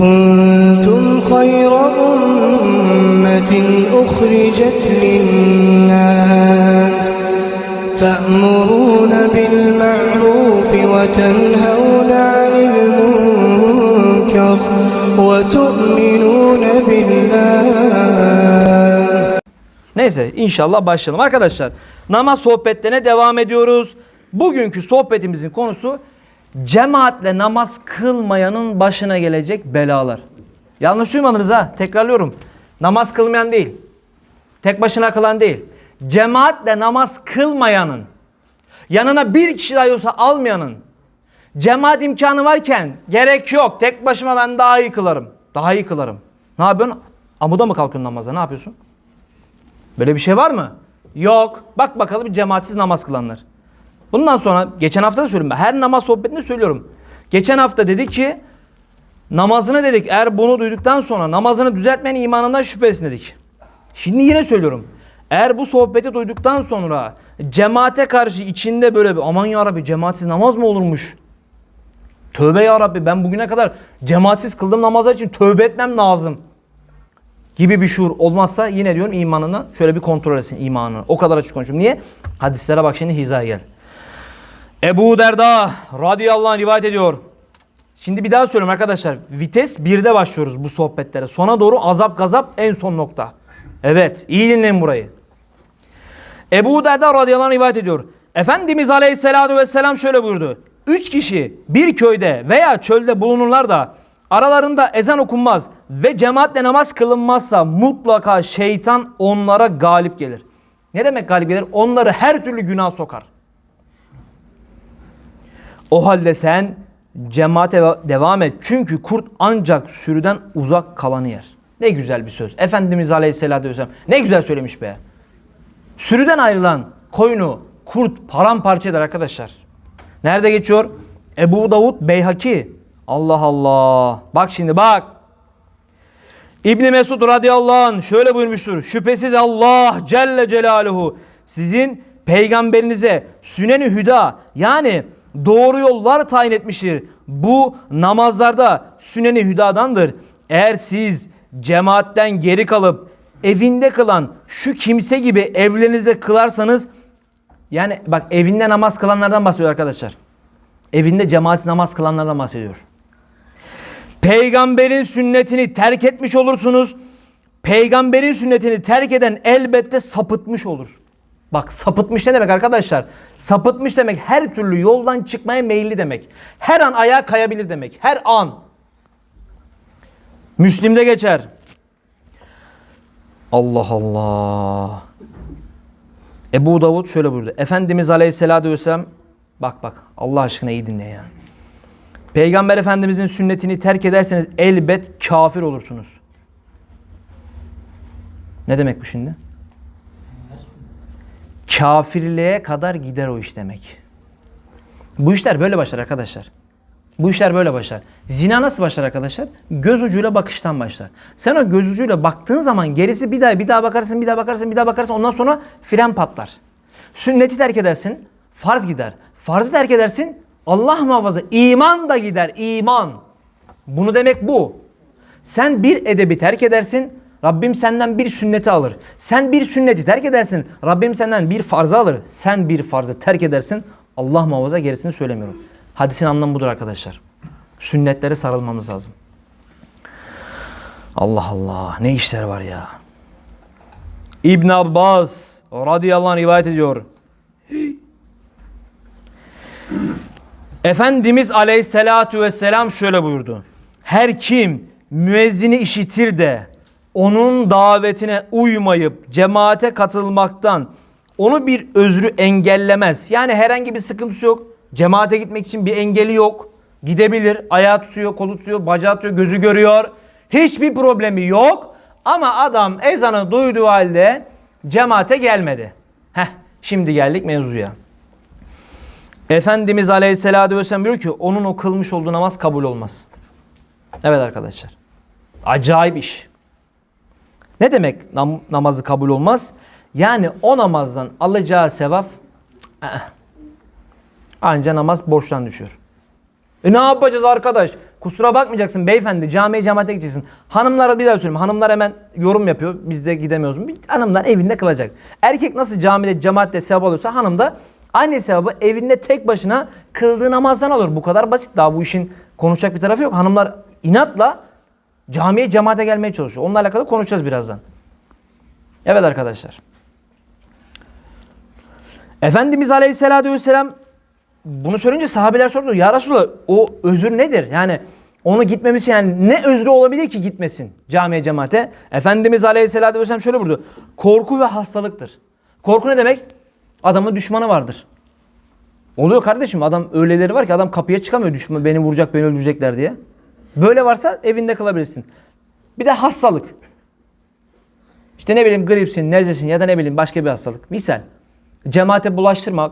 كنتم خير أمة أخرجت للناس تأمرون بالمعروف وتنهون عن المنكر وتؤمنون بالله Neyse inşallah başlayalım. Arkadaşlar namaz sohbetlerine devam ediyoruz. Bugünkü sohbetimizin konusu cemaatle namaz kılmayanın başına gelecek belalar. Yanlış duymadınız ha tekrarlıyorum. Namaz kılmayan değil. Tek başına kılan değil. Cemaatle namaz kılmayanın yanına bir kişi dahi olsa almayanın cemaat imkanı varken gerek yok. Tek başıma ben daha iyi kılarım. Daha iyi kılarım. Ne yapıyorsun? Amuda mı kalkıyorsun namaza? Ne yapıyorsun? Böyle bir şey var mı? Yok. Bak bakalım cemaatsiz namaz kılanlar. Bundan sonra geçen hafta da söyledim. Her namaz sohbetinde söylüyorum. Geçen hafta dedi ki namazını dedik eğer bunu duyduktan sonra namazını düzeltmenin imanından şüphesin dedik. Şimdi yine söylüyorum. Eğer bu sohbeti duyduktan sonra cemaate karşı içinde böyle bir aman ya Rabbi cemaatsiz namaz mı olurmuş? Tövbe ya Rabbi ben bugüne kadar cemaatsiz kıldığım namazlar için tövbe etmem lazım gibi bir şuur olmazsa yine diyorum imanından şöyle bir kontrol etsin imanını. O kadar açık konuşuyorum. Niye? Hadislere bak şimdi hizaya gel. Ebu Derda radıyallahu anh rivayet ediyor. Şimdi bir daha söylüyorum arkadaşlar. Vites 1'de başlıyoruz bu sohbetlere. Sona doğru azap gazap en son nokta. Evet iyi dinleyin burayı. Ebu Derda radıyallahu anh rivayet ediyor. Efendimiz aleyhissalatu vesselam şöyle buyurdu. Üç kişi bir köyde veya çölde bulunurlar da aralarında ezan okunmaz ve cemaatle namaz kılınmazsa mutlaka şeytan onlara galip gelir. Ne demek galip gelir? Onları her türlü günah sokar. O halde sen cemaate devam et. Çünkü kurt ancak sürüden uzak kalanı yer. Ne güzel bir söz. Efendimiz Aleyhisselatü Vesselam ne güzel söylemiş be. Sürüden ayrılan koyunu kurt paramparça eder arkadaşlar. Nerede geçiyor? Ebu Davud Beyhaki. Allah Allah. Bak şimdi bak. İbni Mesud radıyallahu anh şöyle buyurmuştur. Şüphesiz Allah Celle Celaluhu sizin peygamberinize sünen-i hüda yani doğru yollar tayin etmiştir. Bu namazlarda sünen-i hüdadandır. Eğer siz cemaatten geri kalıp evinde kılan şu kimse gibi evlerinize kılarsanız yani bak evinde namaz kılanlardan bahsediyor arkadaşlar. Evinde cemaat namaz kılanlardan bahsediyor. Peygamberin sünnetini terk etmiş olursunuz. Peygamberin sünnetini terk eden elbette sapıtmış olur. Bak sapıtmış ne demek arkadaşlar? Sapıtmış demek her türlü yoldan çıkmaya meyilli demek. Her an ayağa kayabilir demek. Her an. Müslim'de geçer. Allah Allah. Ebu Davud şöyle buyurdu. Efendimiz Aleyhisselatü Vesselam bak bak Allah aşkına iyi dinle ya. Peygamber Efendimizin sünnetini terk ederseniz elbet kafir olursunuz. Ne demek bu şimdi? Kafirliğe kadar gider o iş demek. Bu işler böyle başlar arkadaşlar. Bu işler böyle başlar. Zina nasıl başlar arkadaşlar? Göz ucuyla bakıştan başlar. Sen o göz ucuyla baktığın zaman gerisi bir daha bir daha bakarsın, bir daha bakarsın, bir daha bakarsın. Ondan sonra fren patlar. Sünneti terk edersin, farz gider. Farzı terk edersin, Allah muhafaza iman da gider, iman. Bunu demek bu. Sen bir edebi terk edersin, Rabbim senden bir sünneti alır. Sen bir sünneti terk edersin, Rabbim senden bir farzı alır. Sen bir farzı terk edersin, Allah muhafaza gerisini söylemiyorum. Hadisin anlamı budur arkadaşlar. Sünnetlere sarılmamız lazım. Allah Allah ne işler var ya. İbn Abbas radıyallahu anh rivayet ediyor. Efendimiz aleyhissalatu vesselam şöyle buyurdu. Her kim müezzini işitir de onun davetine uymayıp cemaate katılmaktan onu bir özrü engellemez. Yani herhangi bir sıkıntısı yok. Cemaate gitmek için bir engeli yok. Gidebilir. Ayağı tutuyor, kolu tutuyor, bacağı tutuyor, gözü görüyor. Hiçbir problemi yok. Ama adam ezanı duyduğu halde cemaate gelmedi. Heh, şimdi geldik mevzuya. Efendimiz Aleyhisselatü Vesselam diyor ki onun o kılmış olduğu namaz kabul olmaz. Evet arkadaşlar. Acayip iş. Ne demek nam- namazı kabul olmaz? Yani o namazdan alacağı sevap eh, anca namaz borçtan düşüyor. E ne yapacağız arkadaş? Kusura bakmayacaksın beyefendi camiye cemaate gideceksin. Hanımlara bir daha söyleyeyim. Hanımlar hemen yorum yapıyor. Biz de gidemiyoruz. Hanımlar evinde kılacak. Erkek nasıl camide cemaatte sevap alıyorsa hanım da aynı sevabı evinde tek başına kıldığı namazdan alır. Bu kadar basit. Daha bu işin konuşacak bir tarafı yok. Hanımlar inatla camiye cemaate gelmeye çalışıyor. Onunla alakalı konuşacağız birazdan. Evet arkadaşlar. Efendimiz Aleyhisselatü Vesselam bunu söyleyince sahabeler sordu. Ya Resulallah o özür nedir? Yani onu gitmemesi yani ne özrü olabilir ki gitmesin camiye cemaate? Efendimiz Aleyhisselatü Vesselam şöyle buyurdu. Korku ve hastalıktır. Korku ne demek? Adamın düşmanı vardır. Oluyor kardeşim adam öyleleri var ki adam kapıya çıkamıyor düşman beni vuracak beni öldürecekler diye. Böyle varsa evinde kalabilirsin. Bir de hastalık. İşte ne bileyim gripsin, nezlesin ya da ne bileyim başka bir hastalık. Misal cemaate bulaştırmak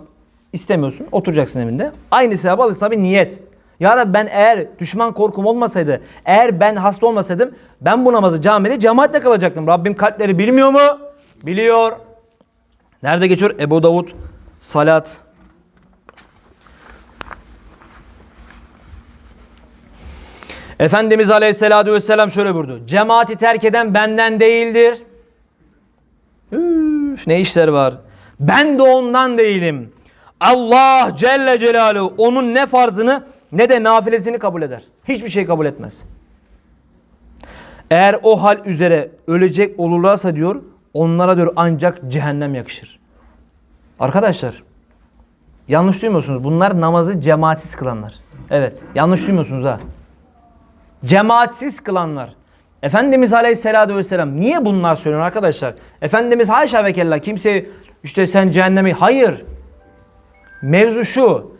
istemiyorsun. Oturacaksın evinde. Aynı sevabı alırsa bir niyet. Ya Rabbi ben eğer düşman korkum olmasaydı, eğer ben hasta olmasaydım ben bu namazı camide cemaatle kalacaktım. Rabbim kalpleri bilmiyor mu? Biliyor. Nerede geçiyor? Ebu Davud Salat. Efendimiz Aleyhisselatü Vesselam şöyle buyurdu. Cemaati terk eden benden değildir. Üf, ne işler var. Ben de ondan değilim. Allah Celle Celaluhu onun ne farzını ne de nafilesini kabul eder. Hiçbir şey kabul etmez. Eğer o hal üzere ölecek olurlarsa diyor onlara diyor ancak cehennem yakışır. Arkadaşlar yanlış duymuyorsunuz. Bunlar namazı cemaatsiz kılanlar. Evet yanlış duymuyorsunuz ha. Cemaatsiz kılanlar. Efendimiz Aleyhisselatü Vesselam niye bunlar söylüyor arkadaşlar? Efendimiz haşa ve kella kimse işte sen cehennemi hayır. Mevzu şu.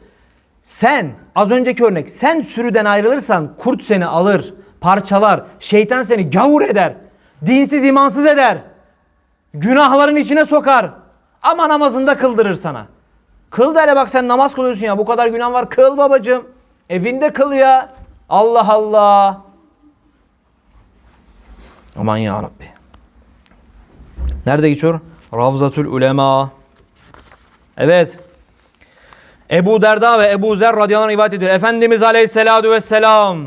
Sen az önceki örnek sen sürüden ayrılırsan kurt seni alır, parçalar, şeytan seni gavur eder, dinsiz imansız eder, günahların içine sokar ama namazında kıldırır sana. Kıl da hele bak sen namaz kılıyorsun ya bu kadar günah var kıl babacığım. Evinde kıl ya. Allah Allah. Aman ya Rabbi. Nerede geçiyor? Ravzatul Ulema. Evet. Ebu Derda ve Ebu Zer radıyallahu anh rivayet ediyor. Efendimiz aleyhissalatu vesselam.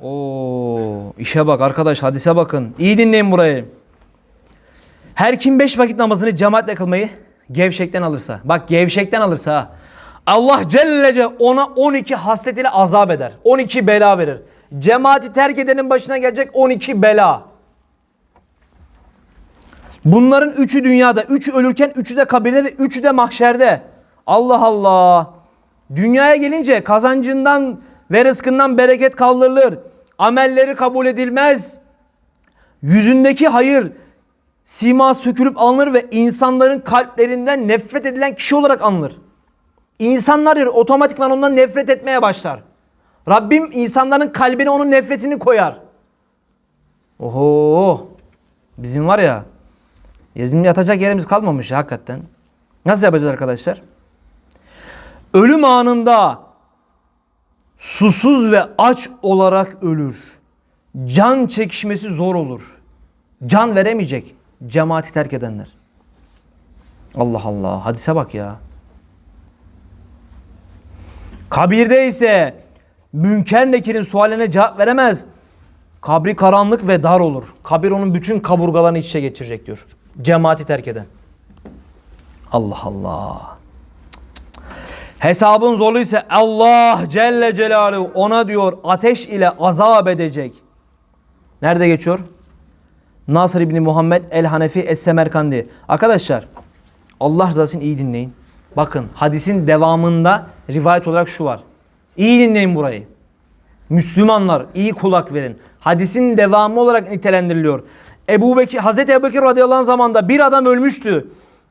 Oo, işe bak arkadaş hadise bakın. İyi dinleyin burayı. Her kim beş vakit namazını cemaatle kılmayı gevşekten alırsa. Bak gevşekten alırsa. Allah Celle ona 12 haslet ile azap eder. 12 bela verir. Cemaati terk edenin başına gelecek 12 bela. Bunların üçü dünyada, üçü ölürken üçü de kabirde ve üçü de mahşerde. Allah Allah. Dünyaya gelince kazancından ve rızkından bereket kaldırılır. Amelleri kabul edilmez. Yüzündeki hayır sima sökülüp alınır ve insanların kalplerinden nefret edilen kişi olarak anılır. İnsanlar otomatikman ondan nefret etmeye başlar. Rabbim insanların kalbine onun nefretini koyar. Oho. Bizim var ya bizim yatacak yerimiz kalmamış ya, hakikaten. Nasıl yapacağız arkadaşlar? Ölüm anında susuz ve aç olarak ölür. Can çekişmesi zor olur. Can veremeyecek cemaati terk edenler. Allah Allah hadise bak ya. Kabirde ise Münker Nekir'in sualine cevap veremez. Kabri karanlık ve dar olur. Kabir onun bütün kaburgalarını iç içe geçirecek diyor. Cemaati terk eden. Allah Allah. Hesabın zorlu ise Allah Celle Celaluhu ona diyor ateş ile azap edecek. Nerede geçiyor? Nasır İbni Muhammed El Hanefi Es Semerkandi. Arkadaşlar Allah rızası için iyi dinleyin. Bakın hadisin devamında rivayet olarak şu var. İyi dinleyin burayı. Müslümanlar iyi kulak verin. Hadisin devamı olarak nitelendiriliyor. Ebu Bekir, Hazreti Ebu Bekir radıyallahu anh zamanında bir adam ölmüştü.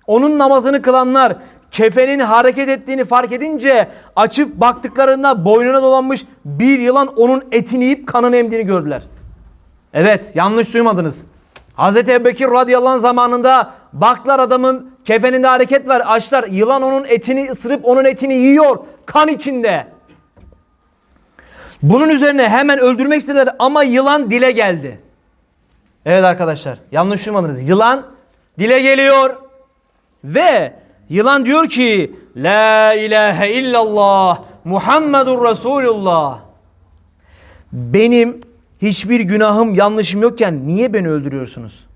Onun namazını kılanlar kefenin hareket ettiğini fark edince açıp baktıklarında boynuna dolanmış bir yılan onun etini yiyip kanını emdiğini gördüler. Evet yanlış duymadınız. Hazreti Ebubekir radıyallahu anh zamanında baklar adamın kefeninde hareket var. Açlar yılan onun etini ısırıp onun etini yiyor kan içinde. Bunun üzerine hemen öldürmek istediler ama yılan dile geldi. Evet arkadaşlar yanlış duymadınız. Yılan dile geliyor ve yılan diyor ki La ilahe illallah Muhammedur Resulullah. Benim hiçbir günahım, yanlışım yokken niye beni öldürüyorsunuz?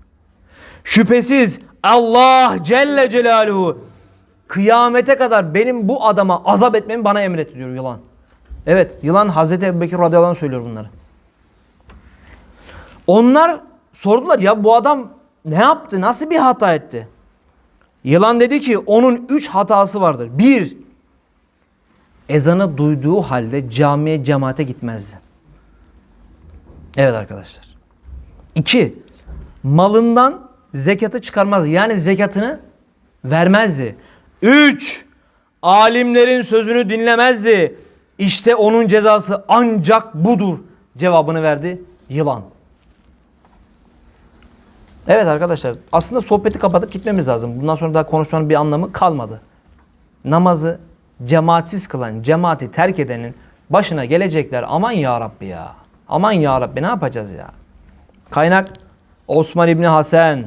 Şüphesiz Allah Celle Celaluhu kıyamete kadar benim bu adama azap etmemi bana emretti diyor yılan. Evet yılan Hazreti Ebubekir radıyallahu anh söylüyor bunları. Onlar sordular ya bu adam ne yaptı? Nasıl bir hata etti? Yılan dedi ki onun üç hatası vardır. Bir, ezanı duyduğu halde camiye cemaate gitmezdi. Evet arkadaşlar. İki, malından zekatı çıkarmaz. Yani zekatını vermezdi. Üç, alimlerin sözünü dinlemezdi. İşte onun cezası ancak budur. Cevabını verdi yılan. Evet arkadaşlar aslında sohbeti kapatıp gitmemiz lazım. Bundan sonra daha konuşmanın bir anlamı kalmadı. Namazı cemaatsiz kılan, cemaati terk edenin başına gelecekler aman ya Rabbi ya. Aman ya Rabbi ne yapacağız ya? Kaynak Osman İbni Hasan